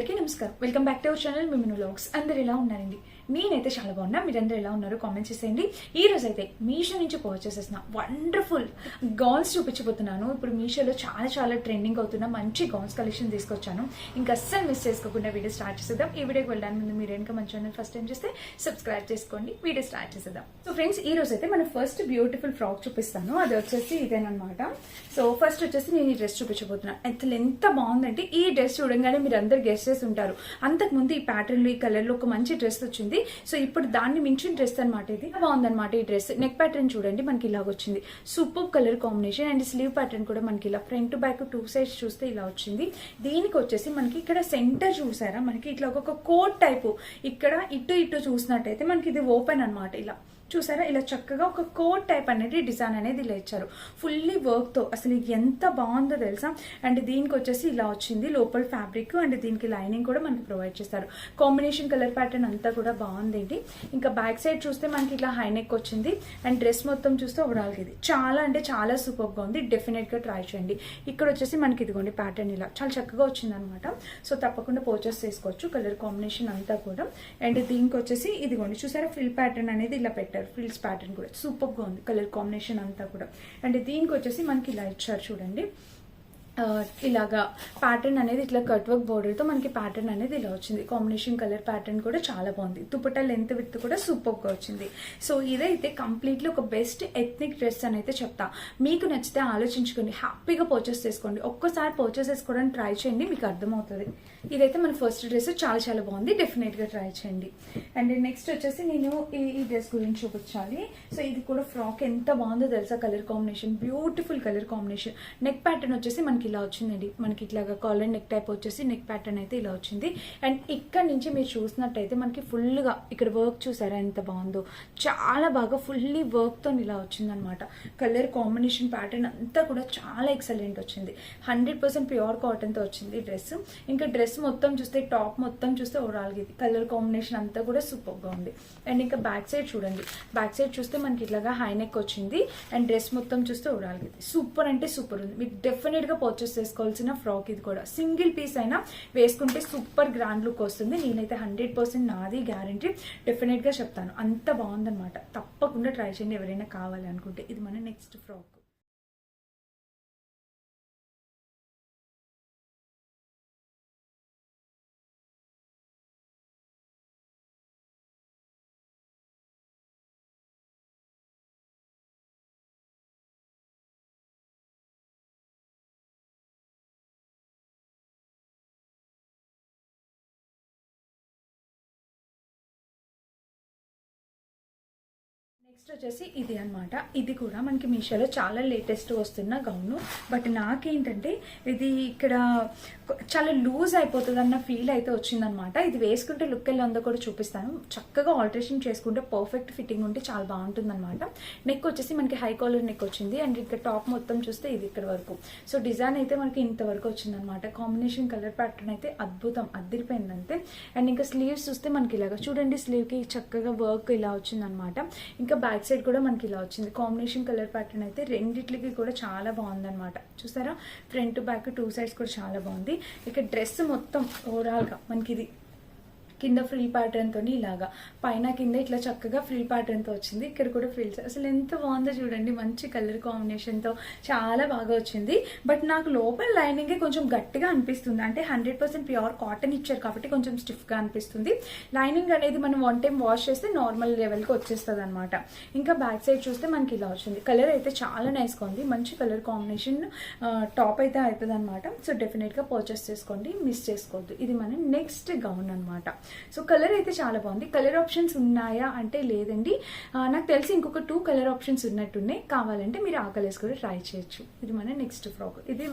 అందరికీ నమస్కారం. Welcome back to our channel మిమ్మల్ని వ్లాగ్స్ అందరు ఎలా ఉన్నారండి? నేనైతే చాలా బాగున్నా. మీరందరూ ఎలా ఉన్నారు కామెంట్ చేసేయండి. ఈ రోజు అయితే మీషో నుంచి పర్చేస్ చేసిన వండర్ఫుల్ గౌన్స్ చూపించబోతున్నాను. ఇప్పుడు మీషోలో చాలా చాలా ట్రెండింగ్ అవుతున్న మంచి గౌన్స్ కలెక్షన్ తీసుకొచ్చాను. ఇంకా అస్సలు మిస్ చేసుకోకుండా వీడియో స్టార్ట్ చేసేద్దాం. ఈ వీడియోకి వెళ్ళడానికి ముందు మీరు ఇంకా మంచి ఛానల్ ఫస్ట్ టైం చేస్తే సబ్స్క్రైబ్ చేసుకోండి. వీడియో స్టార్ట్ చేసేద్దాం. సో ఫ్రెండ్స్ ఈ రోజు అయితే మనం ఫస్ట్ బ్యూటిఫుల్ ఫ్రాక్ చూపిస్తాను. అది వచ్చేసి ఇదేనమాట సో ఫస్ట్ వచ్చేసి నేను ఈ డ్రెస్ చూపించబోతున్నాను అసలు ఎంత బాగుందంటే ఈ డ్రెస్ చూడంగానే మీరు అందరు గెస్ట్ చేసి ఉంటారు. అంతకు ముందు ఈ ప్యాటర్న్లో ఈ కలర్లో ఒక మంచి డ్రెస్ వచ్చింది. సో ఇప్పుడు దాన్ని మించిన డ్రెస్ అనమాట ఇది. బాగుందనమాట ఈ డ్రెస్. నెక్ ప్యాటర్న్ చూడండి మనకి ఇలాగ వచ్చింది. Super colour combination and sleeve pattern కూడా మనకి ఇలా ఫ్రంట్ బ్యాక్ టూ సైడ్స్ చూస్తే ఇలా వచ్చింది. దీనికి వచ్చేసి మనకి ఇక్కడ సెంటర్ చూసారా? మనకి ఇట్లా ఒక కోట్ టైపు ఇక్కడ ఇటు ఇటు చూసినట్టయితే మనకి ఇది ఓపెన్ అన్నమాట ఇలా. చూసారా? ఇలా చక్కగా ఒక కోట్ టైప్ అనేది డిజైన్ అనేది ఇలా ఇచ్చారు. ఫుల్లీ వర్క్తో అసలు ఎంత బాగుందో తెలుసా? అండ్ దీనికి వచ్చేసి ఇలా వచ్చింది లోపల ఫ్యాబ్రిక్ అండ్ దీనికి లైనింగ్ కూడా మనకి ప్రొవైడ్ చేస్తారు. కాంబినేషన్ కలర్ ప్యాటర్న్ అంతా కూడా బాగుంది ఇంకా బ్యాక్ సైడ్ చూస్తే మనకి ఇలా హైనెక్ వచ్చింది. అండ్ డ్రెస్ మొత్తం చూస్తే ఓవరాల్ ఇది. చాలా అంటే చాలా సూపర్గా ఉంది డెఫినెట్గా ట్రై చేయండి. ఇక్కడ వచ్చేసి మనకి ఇదిగోండి ప్యాటర్న్ ఇలా. చాలా చక్కగా వచ్చింది అనమాట సో తప్పకుండా పర్చేస్ చేసుకోవచ్చు. కలర్ కాంబినేషన్ అంతా కూడా. అండ్ దీనికి వచ్చేసి ఇదిగోండి. చూసారా? ఫిల్ ప్యాటర్న్ అనేది ఇలా పెట్టారు. ఫ్రిల్స్ ప్యాటర్న్ కూడా సూపర్గా ఉంది. కలర్ కాంబినేషన్ అంతా కూడా. అండ్ దీనికి వచ్చేసి మనకి ఇలా ఇచ్చారు చూడండి. ఇలాగా ప్యాటర్న్ అనేది ఇట్లా కట్ వర్క్ బోర్డర్తో మనకి ప్యాటర్న్ అనేది ఇలా వచ్చింది. కాంబినేషన్ కలర్ ప్యాటర్న్ కూడా చాలా బాగుంది. దుపట్టా లెంత్ విత్ కూడా సూపర్గా వచ్చింది. సో ఇదైతే కంప్లీట్లీ ఒక బెస్ట్ ఎథ్నిక్ డ్రెస్ అని అయితే చెప్తా. మీకు నచ్చితే ఆలోచించుకోండి హ్యాపీగా పర్చేస్ చేసుకోండి. ఒక్కసారి పర్చేస్ చేసుకోవడానికి ట్రై చేయండి మీకు అర్థమవుతుంది. ఇదైతే మన ఫస్ట్ డ్రెస్ చాలా చాలా బాగుంది. డెఫినెట్గా ట్రై చేయండి. అండ్ నెక్స్ట్ వచ్చేసి నేను ఈ ఈ డ్రెస్ గురించి చూపించాలి. సో ఇది కూడా ఫ్రాక్ ఎంత బాగుందో తెలుసా? Colour combination beautiful colour combination neck pattern వచ్చేసి మనకి ఇలా వచ్చిందండి. మనకి ఇట్లాగా కాలర్ నెక్ టైప్ వచ్చేసి నెక్ ప్యాటర్న్ అయితే ఇలా వచ్చింది. అండ్ ఇక్కడ నుంచి మీరు చూసినట్టయితే మనకి ఫుల్గా ఇక్కడ వర్క్ చూసారా ఎంత బాగుందో? చాలా బాగా ఫుల్లీ వర్క్తో ఇలా వచ్చిందనమాట కలర్ కాంబినేషన్ ప్యాటర్న్ అంతా కూడా చాలా ఎక్సలెంట్ వచ్చింది. హండ్రెడ్ పర్సెంట్ ప్యూర్ కాటన్తో వచ్చింది డ్రెస్ ఇంకా డ్రెస్ మొత్తం చూస్తే టాప్ మొత్తం చూస్తే ఓవరాల్ ఇది. కలర్ కాంబినేషన్ అంతా కూడా సూపర్గా ఉంది. అండ్ ఇంకా బ్యాక్ సైడ్ చూడండి. బ్యాక్ సైడ్ చూస్తే మనకి ఇట్లాగా హై నెక్ వచ్చింది. అండ్ డ్రెస్ మొత్తం చూస్తే ఓవరాల్ ఇది. సూపర్ అంటే సూపర్ ఉంది. మీరు డెఫినెట్గా పర్చేస్ చేసుకోవాల్సిన ఫ్రాక్ ఇది కూడా. సింగిల్ పీస్ అయినా వేసుకుంటే సూపర్ గ్రాండ్ లుక్ వస్తుంది. నేనైతే హండ్రెడ్ పర్సెంట్ నాది గ్యారంటీ. డెఫినెట్గా చెప్తాను. అంత బాగుందనమాట తప్పకుండా ట్రై చేయండి ఎవరైనా కావాలి అనుకుంటే. ఇది మన నెక్స్ట్ ఫ్రాక్. నెక్స్ట్ వచ్చేసి ఇది అన్నమాట. ఇది కూడా మనకి మీషోలో చాలా లేటెస్ట్ వస్తున్న గౌను. బట్ నాకేంటంటే ఇది ఇక్కడ చాలా లూజ్ అయిపోతుంది అన్న ఫీల్ అయితే వచ్చిందనమాట ఇది వేసుకుంటే లుక్ ఎలా ఉందో కూడా చూపిస్తాను. చక్కగా ఆల్టరేషన్ చేసుకుంటే పర్ఫెక్ట్ ఫిట్టింగ్ ఉంటే చాలా బాగుంటుంది అనమాట నెక్ వచ్చేసి మనకి హై కాలర్ నెక్ వచ్చింది. అండ్ ఇక్కడ టాప్ మొత్తం చూస్తే ఇది ఇక్కడ వరకు. సో డిజైన్ అయితే మనకి ఇంతవరకు వచ్చిందనమాట కాంబినేషన్ కలర్ ప్యాటర్న్ అయితే అద్భుతం. అద్దరిపోయింది అంతే అండ్ ఇంకా స్లీవ్స్ చూస్తే మనకి ఇలాగా చూడండి స్లీవ్కి చక్కగా వర్క్ ఇలా వచ్చిందనమాట ఇంకా బ్యాక్ సైడ్ కూడా మనకి ఇలా వచ్చింది. కాంబినేషన్ కలర్ ప్యాటర్న్ అయితే రెండిట్లకి కూడా చాలా బాగుందనమాట చూసారా ఫ్రంట్ బ్యాక్ టూ సైడ్స్ కూడా చాలా బాగుంది. ఇక డ్రెస్ మొత్తం ఓవరాల్గా మనకి ఇది కింద ఫ్రిల్ ప్యాటర్న్ తోని ఇలాగా. పైన కింద ఇట్లా చక్కగా ఫ్రిల్ ప్యాటర్న్తో వచ్చింది. ఇక్కడ కూడా ఫ్రిల్స్. అసలు ఎంత బాగుందో చూడండి. మంచి కలర్ కాంబినేషన్తో చాలా బాగా వచ్చింది. బట్ నాకు లోపల లైనింగ్ కొంచెం గట్టిగా అనిపిస్తుంది. అంటే హండ్రెడ్ పర్సెంట్ ప్యూర్ కాటన్ ఇచ్చారు కాబట్టి కొంచెం స్టిఫ్గా అనిపిస్తుంది. లైనింగ్ అనేది మనం వన్ టైం వాష్ చేస్తే నార్మల్ లెవెల్కి వచ్చేస్తుంది అనమాట ఇంకా బ్యాక్ సైడ్ చూస్తే మనకి ఇలా వచ్చింది. కలర్ అయితే చాలా నైస్ ఉంది. మంచి కలర్ కాంబినేషన్ టాప్ అయితే అవుతుంది అనమాట సో డెఫినెట్గా పర్చేస్ చేసుకోండి. మిస్ చేసుకోవద్దు. ఇది మన నెక్స్ట్ గౌన్ అనమాట సో కలర్ అయితే చాలా బాగుంది. కలర్ ఆప్షన్స్ ఉన్నాయా అంటే లేదండి. నాకు తెలిసి ఇంకొక టూ కలర్ ఆప్షన్స్ ఉన్నట్టున్నాయి. కావాలంటే మీరు ఆ కలర్స్ కూడా ట్రై చేయొచ్చు. ఇది మన నెక్స్ట్ ఫ్రాక్ ఇది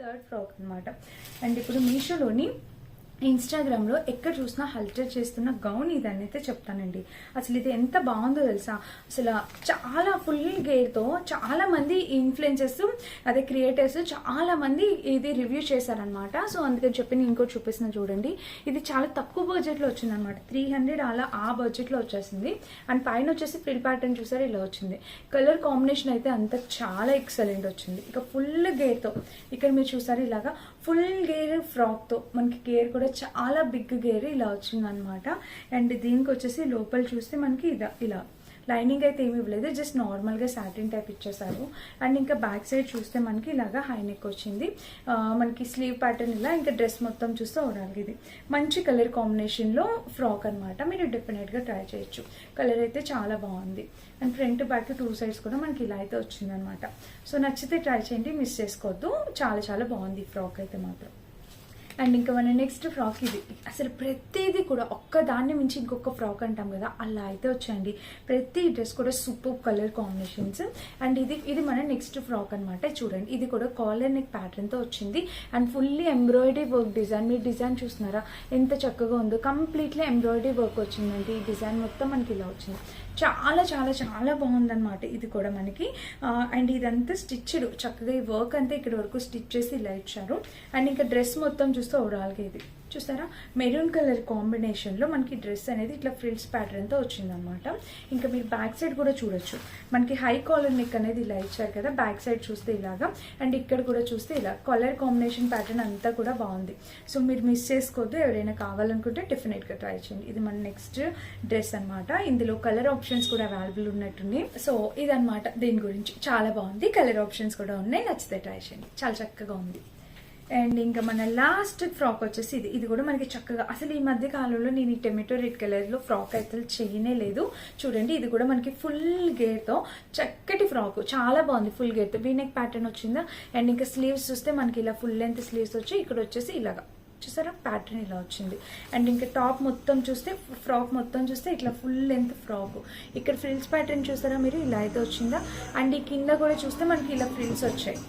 థర్డ్ ఫ్రాక్ అన్నమాట. అండ్ ఇప్పుడు మీషోలోని ఇన్స్టాగ్రామ్లో ఎక్కడ చూసినా హల్చల్ చేస్తున్న గౌన్ ఇదని అయితే చెప్తానండి. అసలు ఇది ఎంత బాగుందో తెలుసా? అసలు చాలా ఫుల్ గేర్తో చాలా మంది ఇన్ఫ్లుయెన్సెస్ అదే క్రియేటర్స్ చాలా మంది ఇది రివ్యూ చేశారనమాట సో అందుకని చెప్పి నేను ఇంకోటి చూపిస్తున్నా చూడండి. ఇది చాలా తక్కువ బడ్జెట్లో వచ్చింది అనమాట త్రీ హండ్రెడ్ అలా ఆ బడ్జెట్లో వచ్చేసింది. అండ్ పైన వచ్చేసి ఫ్రిల్ ప్యాటర్న్ చూసారు? ఇలా వచ్చింది. కలర్ కాంబినేషన్ అయితే అంత చాలా ఎక్సలెంట్ వచ్చింది. ఇక ఫుల్ గేర్తో ఇక్కడ మీరు చూసారు ఇలాగా? ఫుల్ గేర్ ఫ్రాక్తో మనకి గేర్ కూడా చాలా బిగ్ గేర్ ఇలా వచ్చింది అనమాట అండ్ దీనికి వచ్చేసి లోపల చూస్తే మనకి ఇదా ఇలా లైనింగ్ అయితే ఏమి ఇవ్వలేదు జస్ట్ నార్మల్గా సాటిన్ టైప్ ఇచ్చేసారు. అండ్ ఇంకా బ్యాక్ సైడ్ చూస్తే మనకి ఇలాగా హై నెక్ వచ్చింది. మనకి స్లీవ్ ప్యాటర్న్ ఇలా ఇంకా డ్రెస్ మొత్తం చూస్తే ఓవరాల్ ఇది. మంచి కలర్ కాంబినేషన్లో ఫ్రాక్ అనమాట మీరు డెఫినెట్గా ట్రై చేయొచ్చు. కలర్ అయితే చాలా బాగుంది. And front back two sides కూడా మనకి ఇలా అయితే వచ్చిందనమాట సో నచ్చితే ట్రై చేయండి మిస్ చేసుకోవద్దు. చాలా చాలా బాగుంది ఫ్రాక్ అయితే మాత్రం. అండ్ ఇంకా మన నెక్స్ట్ ఫ్రాక్ ఇది. అసలు ప్రతిదీ కూడా ఒక్క దాన్ని మించి ఇంకొక ఫ్రాక్ అంటాం కదా అలా అయితే వచ్చాయండి ప్రతి డ్రెస్ కూడా సూపర్ కలర్ కాంబినేషన్స్. అండ్ ఇది ఇది మన నెక్స్ట్ ఫ్రాక్ అనమాట చూడండి ఇది కూడా కాలర్ నెక్ ప్యాటర్న్తో వచ్చింది. And fully embroidery work design మీరు డిజైన్ చూస్తున్నారా? ఎంత చక్కగా ఉందో. కంప్లీట్లీ ఎంబ్రాయిడరీ వర్క్ వచ్చిందండి. ఈ డిజైన్ మొత్తం మనకి ఇలా వచ్చింది. చాలా చాలా చాలా బాగుందన్నమాట ఇది కూడా మనకి. అండ్ ఇదంతా స్టిచ్డ్ చక్కగా ఈ వర్క్ అంతా ఇక్కడ వరకు స్టిచ్ చేసి ఇలా ఇచ్చారు. అండ్ ఇంకా డ్రెస్ మొత్తం చూస్తే ఓవరాల్గా ఇది. చూసారా మెరూన్ కలర్ కాంబినేషన్లో మనకి డ్రెస్ అనేది ఇట్లా ఫ్రిల్స్ ప్యాటర్న్తో వచ్చిందనమాట ఇంకా మీరు బ్యాక్ సైడ్ కూడా చూడొచ్చు. మనకి హై కాలర్ నెక్ అనేది ఇలా ఇచ్చారు కదా బ్యాక్ సైడ్ చూస్తే ఇలాగా అండ్ ఇక్కడ కూడా చూస్తే ఇలా. కలర్ కాంబినేషన్ ప్యాటర్న్ అంతా కూడా బాగుంది. సో మీరు మిస్ చేసుకోవద్దు. ఎవరైనా కావాలనుకుంటే డెఫినెట్గా ట్రై చేయండి. ఇది మన నెక్స్ట్ డ్రెస్ అన్నమాట. ఇందులో కలర్ ఆప్షన్స్ కూడా అవైలబుల్ ఉన్నట్టుంది సో ఇదనమాట దీని గురించి చాలా బాగుంది. కలర్ ఆప్షన్స్ కూడా ఉన్నాయి. నచ్చితే ట్రై చేయండి. చాలా చక్కగా ఉంది. అండ్ ఇంకా మన లాస్ట్ ఫ్రాక్ వచ్చేసి ఇది. ఇది కూడా మనకి చక్కగా అసలు ఈ మధ్య కాలంలో నేను ఈ టొమాటో రెడ్ కలర్లో ఫ్రాక్ అయితే చేయనే లేదు. చూడండి ఇది కూడా మనకి ఫుల్ గేర్తో చక్కటి ఫ్రాక్ చాలా బాగుంది ఫుల్ గేర్తో వీనెక్ ప్యాటర్న్ వచ్చిందా? అండ్ ఇంకా స్లీవ్స్ చూస్తే మనకి ఇలా ఫుల్ లెంత్ స్లీవ్స్ వచ్చి ఇక్కడ వచ్చేసి ఇలాగా. చూసారా? ప్యాటర్న్ ఇలా వచ్చింది. అండ్ ఇంకా టాప్ మొత్తం చూస్తే ఫ్రాక్ మొత్తం చూస్తే ఇట్లా ఫుల్ లెంత్ ఫ్రాక్ ఇక్కడ ఫ్రిల్స్ ప్యాటర్న్ చూసారా మీరు? ఇలా అయితే వచ్చిందా? అండ్ ఈ కింద కూడా చూస్తే మనకి ఇలా ఫ్రిల్స్ వచ్చాయి.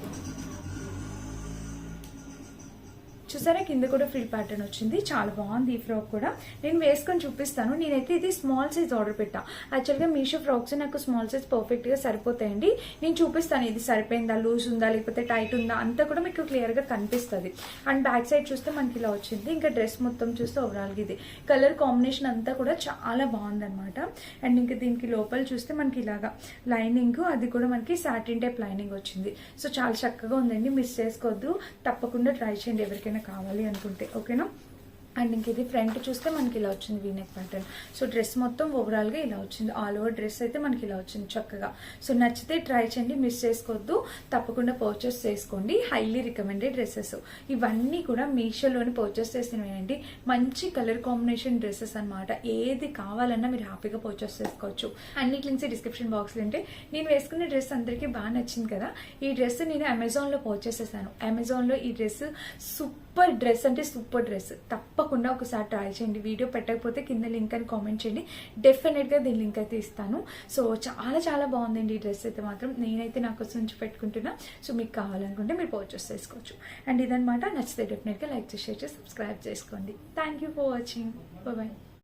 చూసారా? కింద కూడా ఫ్రీ ప్యాటర్న్ వచ్చింది. చాలా బాగుంది ఈ ఫ్రాక్ కూడా. నేను వేసుకొని చూపిస్తాను. నేనైతే ఇది స్మాల్ సైజ్ ఆర్డర్ పెట్టా. యాక్చువల్గా మీషో ఫ్రాక్స్ నాకు స్మాల్ సైజ్ పర్ఫెక్ట్గా సరిపోతాయండి. నేను చూపిస్తాను ఇది సరిపోయిందా లూజ్ ఉందా లేకపోతే టైట్ ఉందా అంతా కూడా మీకు క్లియర్గా కనిపిస్తుంది. అండ్ బ్యాక్ సైడ్ చూస్తే మనకి ఇలా వచ్చింది. ఇంకా డ్రెస్ మొత్తం చూస్తే ఓవరాల్గా ఇది. కలర్ కాంబినేషన్ అంతా కూడా చాలా బాగుందనమాట అండ్ ఇంకా దీనికి లోపల చూస్తే మనకి ఇలాగా లైనింగ్ అది కూడా మనకి సాటిన్ టైప్ లైనింగ్ వచ్చింది. సో చాలా చక్కగా ఉందండి. మిస్ చేసుకోవద్దు. తప్పకుండా ట్రై చేయండి. ఎవరికైనా కావాలి అనుకుంటే ఓకేనా? అండ్ ఇంక ఇది ఫ్రంట్ చూస్తే మనకి ఇలా వచ్చింది వీనెక్ ప్యాటర్న్ సో డ్రెస్ మొత్తం ఓవరాల్గా ఇలా వచ్చింది. ఆల్ ఓవర్ డ్రెస్ అయితే మనకి ఇలా వచ్చింది చక్కగా. సో నచ్చితే ట్రై చేయండి మిస్ చేసుకోవద్దు. తప్పకుండా పర్చేస్ చేసుకోండి. హైలీ రికమెండెడ్ డ్రెస్సెస్ ఇవన్నీ కూడా మీషోలోని పర్చేస్ చేసినవేనండి. మంచి కలర్ కాంబినేషన్ డ్రెస్సెస్ అన్నమాట. ఏది కావాలన్నా మీరు హ్యాపీగా పర్చేస్ చేసుకోవచ్చు. అన్ని లింక్స్ డిస్క్రిప్షన్ బాక్స్లో ఉంటే. నేను వేసుకున్న డ్రెస్ అందరికీ బాగా నచ్చింది కదా. ఈ డ్రెస్ నేను అమెజాన్లో పర్చేస్ చేశాను. అమెజాన్లో ఈ డ్రెస్ సూపర్ సూపర్ డ్రెస్ అంటే సూపర్ డ్రెస్. తప్పకుండా ఒకసారి ట్రై చేయండి. వీడియో పెట్టకపోతే కింద లింక్ అని కామెంట్ చేయండి. డెఫినెట్గా దీని లింక్ అయితే ఇస్తాను. సో చాలా చాలా బాగుందండి ఈ డ్రెస్ అయితే మాత్రం. నేనైతే నా కోసం నుంచి పెట్టుకుంటున్నా. సో మీకు కావాలనుకుంటే మీరు పర్చేస్ చేసుకోవచ్చు. అండ్ ఇదనమాట నచ్చితే డెఫినెట్గా లైక్ చేసి షేర్ చేసి సబ్స్క్రైబ్ చేసుకోండి. Thank you for watching bye